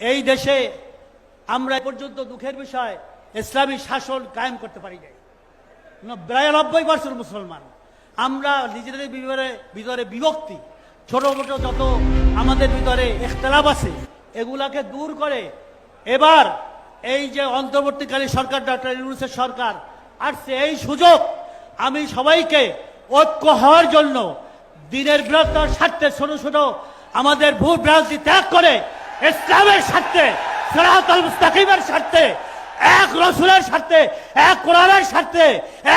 এই দেশে আমরা পর্যন্ত দুঃখের বিষয় ইসলামী শাসন কায়েম করতে পারি নাই। প্রায় নব্বই বছর মুসলমান। আমরা নিজেদের ভিতরে ভিতরে বিভক্তি ছোট মোটো যত আমাদের ভিতরে ইখতলাফ আছে, এগুলাকে দূর করে এবার এই যে অন্তর্বর্তীকালীন সরকার ডক্টর ইউনুসের সরকার আসছে, এই সুযোগ আমি সবাইকে ঐক্য হওয়ার জন্য দিনের বৃহত্তর স্বার্থে ছোট ছোট আমাদের ভূ ভ্রান্তি ত্যাগ করে ইসলামের স্বার্থে মুস্তাকিমের স্বার্থে, এক রসুলের স্বার্থে, এক কোরআনের স্বার্থে,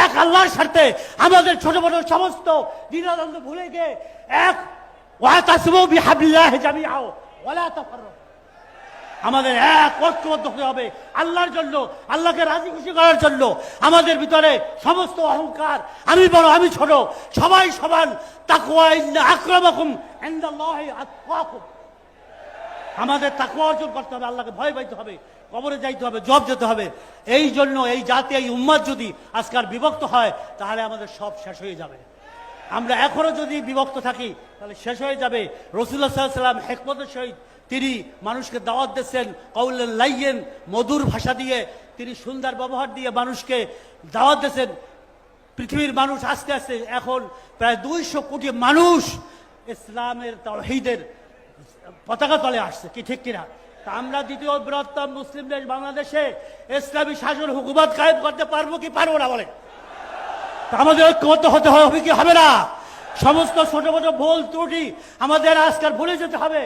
এক আল্লাহর স্বার্থে আমাদের ছোট বড় সমস্ত দ্বিধাদ্বন্দ্ব ভুলে গিয়ে এক আমাদের এক ঐক্যবদ্ধ হতে হবে আল্লাহর জন্য, আল্লাহকে রাজি খুশি করার জন্য। আমাদের ভিতরে সমস্ত অহংকার, আমি বড়, আমি ছোট, সবাই সমান তাকুয়া ইন্না আক্রমাকুম ইনদাল্লাহি আমাদের তাকুয়া অর্জন করতে হবে, আল্লাহকে ভয় পাইতে হবে, কবরে যাইতে হবে, জব যেতে হবে। এই জন্য এই জাতি, এই উম্মাদ যদি আজকাল বিভক্ত হয়, তাহলে আমাদের সব শেষ হয়ে যাবে। আমরা এখনও যদি বিভক্ত থাকি, তাহলে শেষ হয়ে যাবে। রসুল্লাহ সাল্লাম হেকমতের সহিত তিনি মানুষকে দাওয়াত দিচ্ছেন কৌলের লাইয়েন মধুর ভাষা দিয়ে। তিনি সুন্দর ব্যবহার দিয়ে মানুষকে দাওয়াত দিচ্ছেন পৃথিবীর মানুষ আস্তে আস্তে এখন প্রায় দুইশো কোটি মানুষ ইসলামের তহিদের পতাকা তলে আসছে, কি ঠিক কিনা? তা আমরা দ্বিতীয় বৃহত্তম মুসলিম দেশ বাংলাদেশে ইসলামী শাসন হুকুমত কায়েম করতে পারব কি পারব না বলে আমাদের ঐক্যবদ্ধ হতে হবে কি, হবে না? সমস্ত ছোট ছোট ভুল ত্রুটি আমাদের আজকাল ভুলে যেতে হবে।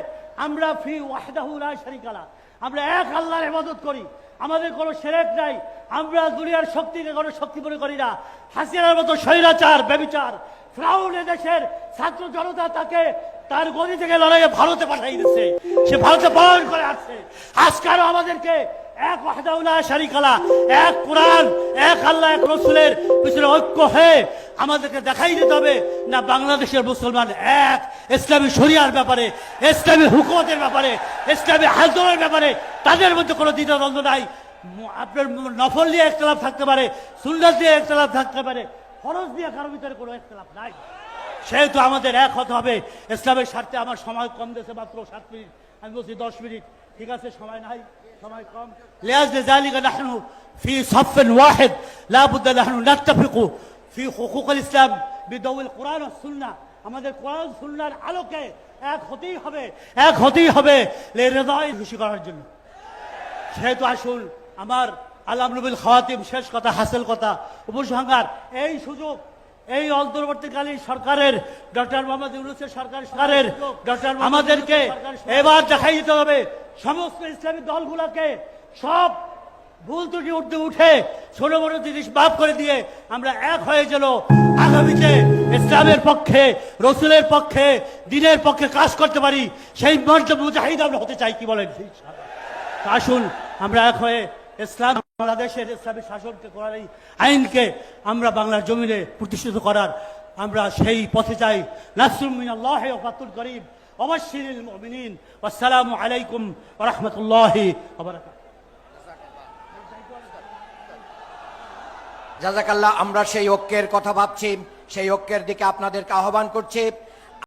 আমরা ফি ওয়াহদাহু লা শারিকালা আমরা এক আল্লাহর ইবাদত করি। আমাদের কোনো সেরেক নাই। আমরা দুনিয়ার শক্তিকে কোনো শক্তি মনে করি না। হাসিনার মতো স্বৈরাচার, ব্যবিচার, ফ্রাউন দেশের ছাত্র জনতা তাকে তার গদি থেকে লড়াইয়ে ভারতে পাঠাই দিচ্ছে। সে ভারতে পালন করে আসছে। আজকালও আমাদেরকে এক ওয়াহদাউলা শারিকালা এক কোরআন, এক আল্লাহ, এক রসুলের পিছনে ঐক্য হয়ে আমাদেরকে দেখাই দিতে হবে না বাংলাদেশের মুসলমান এক, ইসলামী শরিয়ার ব্যাপারে, ইসলামী হুকুমতের ব্যাপারে, ইসলামী আন্দোলনের ব্যাপারে তাদের মধ্যে কোনো দ্বিধাদ্বন্দ্ব নাই। আপনার নফল দিয়ে একতলাপ থাকতে পারে সুন্দর দিয়ে একতলাপ থাকতে পারে খরচ দিয়ে কারও ভিতরে কোনো একতলাপ নাই। সেহেতু আমাদের এক হতে হবে ইসলামের স্বার্থে আমার সময় কম দিয়েছে মাত্র সাত মিনিট আমি বলছি দশ মিনিট ঠিক আছে সময় নাই সময় কম لأجل ذلك نحن في صف واحد لا بد نحن نتفق في حقوق الإسلام بضوء القرآن والسنة আমাদের কোরআন সুন্নার আলোকে এক হতেই হবে এক হতেই হবে রেজাই খুশি করার জন্য সেহেতু আসুন আমার আল্লাহ নবীল খাওয়াতিম শেষ কথা হাসিল কথা উপসংহার এই সুযোগ এই অন্তর্বর্তীকালীন সরকারের ডক্টর মোহাম্মদ ইউনুসের সরকার সরকারের ডক্টর আমাদেরকে এবার দেখাই দিতে হবে সমস্ত ইসলামী দলগুলোকে সব ভুল ত্রুটি উঠতে উঠে ছোট বড় জিনিস মাফ করে দিয়ে আমরা এক হয়ে গেল আগামীতে ইসলামের পক্ষে রসুলের পক্ষে দিনের পক্ষে কাজ করতে পারি সেই মঞ্চ মুজাহিদ আমরা হতে চাই কি বলেন? আসুন আমরা এক হয়ে ইসলাম বাংলাদেশের ইসলামী শাসনকে করার এই আইনকে আমরা বাংলার জমিনে প্রতিষ্ঠিত করার আমরা সেই পথে চাই ফাতুল করিম। আসসালামু আলাইকুম রাহমাতুল্লাহি জাজাকাল্লাহ, আমরা সেই ঐক্যের কথা ভাবছি। সেই ঐক্যের দিকে আপনাদেরকে আহ্বান করছি।